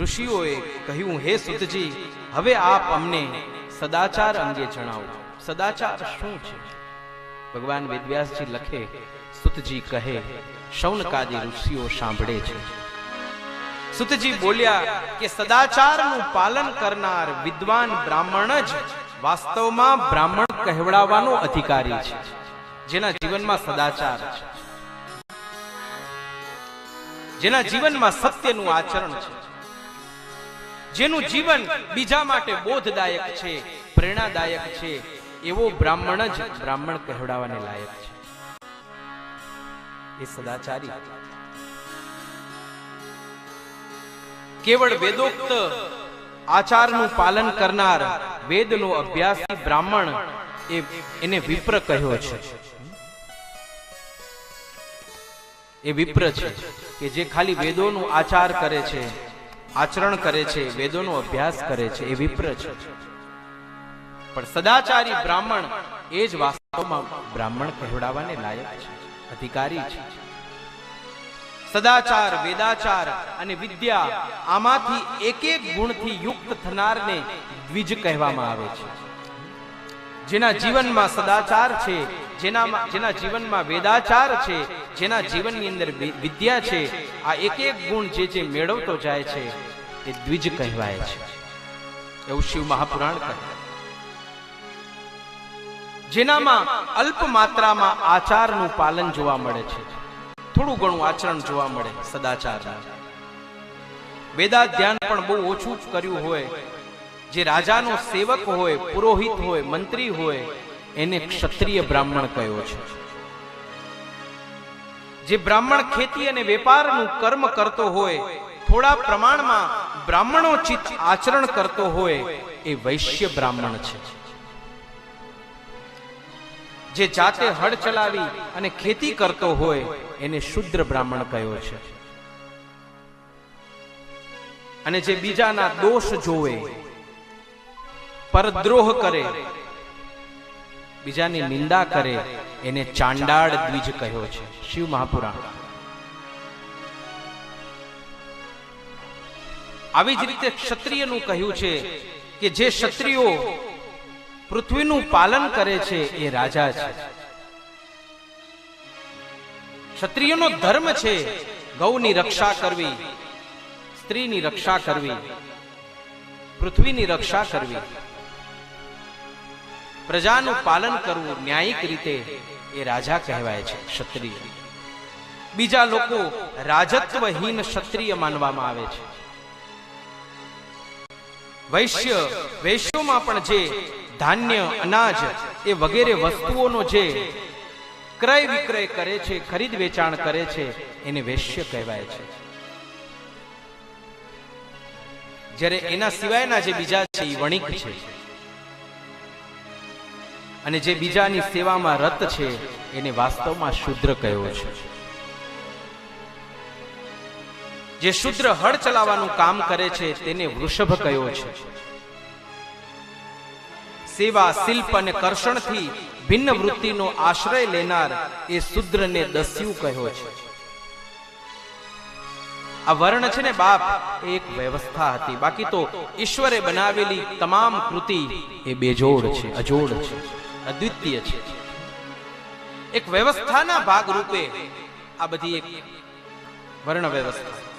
ઋષિઓએ કહ્યું, હે સુતજી, હવે આપ અમને સદાચાર અંગે જણાવો. સદાચાર શું છે? ભગવાન વેદવ્યાસજી લખે, સુતજી કહે, શૌનકાદી ઋષિઓ સાંભળે છે. સુતજી બોલ્યા કે, સદાચારનું પાલન કરનાર વિદ્વાન બ્રાહ્મણ જ વાસ્તવમાં બ્રાહ્મણ કહેવડાવવાનો અધિકારી છે, જેના જીવનમાં સદાચાર છે. જેના જીવનમાં સત્યનું આચરણ છે. જેનું જીવન બીજા માટે બોધદાયક છે, પ્રેરણાદાયક છે, એવો બ્રાહ્મણ જ બ્રાહ્મણ કહેવડાવવાને લાયક છે. એ સદાચારી. કેવળ વેદોક્ત આચારનું પાલન કરનાર વેદનો અભ્યાસી બ્રાહ્મણ એ એને વિપ્ર કહ્યો છે. એ વિપ્ર છે કે જે ખાલી વેદોનું આચાર કરે છે આચરણ કરે છે, વેદોનો અભ્યાસ કરે છે, એ વિપ્ર છે. પણ સદાચારી બ્રાહ્મણ એ જ વાસ્તવમાં બ્રાહ્મણ કહેવડાવવાને લાયક છે, અધિકારી છે. સદાચાર, વેદાચાર અને વિદ્યા આમાંથી એક એક ગુણથી યુક્ત થનારને દ્વિજ કહેવામાં આવે છે. જેના જીવનમાં સદાચાર છે જેના જીવનમાં વેદાચાર છે, જેના જીવનની અંદર વિદ્યા છે, આ એક એક ગુણ જે જે મેળવતો જાય છે, એ દ્વિજ કહેવાય છે. એવું શિવ મહાપુરાણ કહે. જેનામાં અલ્પ માત્રામાં આચારનું પાલન જોવા મળે છે. થોડું ઘણું આચરણ જોવા મળે સદાચાર વેદા ધ્યાન પણ બહુ ઓછું જ કર્યું હોય. જે રાજાનો સેવક હોય, પુરોહિત હોય, મંત્રી હોય એને ક્ષત્રિય બ્રાહ્મણ કયો છે? જે બ્રાહ્મણ ખેતી અને વેપારનું કર્મ કરતો હોય, થોડા પ્રમાણમાં બ્રાહ્મણોચિત આચરણ કરતો હોય, એ વૈશ્ય બ્રાહ્મણ છે. જે જાતે હળ ચલાવી અને ખેતી કરતો હોય, એને શુદ્ર બ્રાહ્મણ કયો છે. અને જે બીજાના દોષ જોવે, પરદ્રોહ કરે બીજાની નિંદા કરે, એને ચાંડાળ દ્વિજ કહ્યો છે. શિવ મહાપુરાણ. આવી જ રીતે ક્ષત્રિયનું કહ્યું છે કે જે ક્ષત્રિયો પૃથ્વીનું પાલન કરે છે એ રાજા છે. ક્ષત્રિયનો ધર્મ છે ગૌની રક્ષા કરવી, સ્ત્રીની રક્ષા કરવી, પૃથ્વીની રક્ષા કરવી. પ્રજાનું પાલન કરવું ન્યાયિક રીતે એ રાજા કહેવાય છે, ક્ષત્રિય. બીજા લોકો રાજત્વહીન ક્ષત્રિય માનવામાં આવે છે. વૈશ્ય વૈશ્યોમાં પણ જે ધાન્ય અનાજ એ વગેરે વસ્તુઓનો જે ક્રય વિક્રય કરે છે, ખરીદ વેચાણ કરે છે, એને વૈશ્ય કહેવાય છે. જ્યારે એના સિવાયના જે બીજા છે, એ વણિક છે. અને જે બીજાની સેવામાં રત છે, એને વાસ્તવમાં શુદ્ર કહેવો છે. જે શુદ્ર હળ ચલાવવાનું કામ કરે છે, તેને વૃષભ કયો છે. સેવા, શિલ્પ અને કર્ષણથી ભિન્ન વૃત્તિનો આશ્રય લેનાર એ શુદ્રને દસ્યુ કહ્યો છે. આ વર્ણ છે ને બાપ એક વ્યવસ્થા હતી. બાકી તો ઈશ્વરે બનાવેલી તમામ કૃતિ એ બેજોડ છે, અજોડ છે. અદ્વિતીય છે. એક વ્યવસ્થાના ભાગ રૂપે આ બધી એક વર્ણ વ્યવસ્થા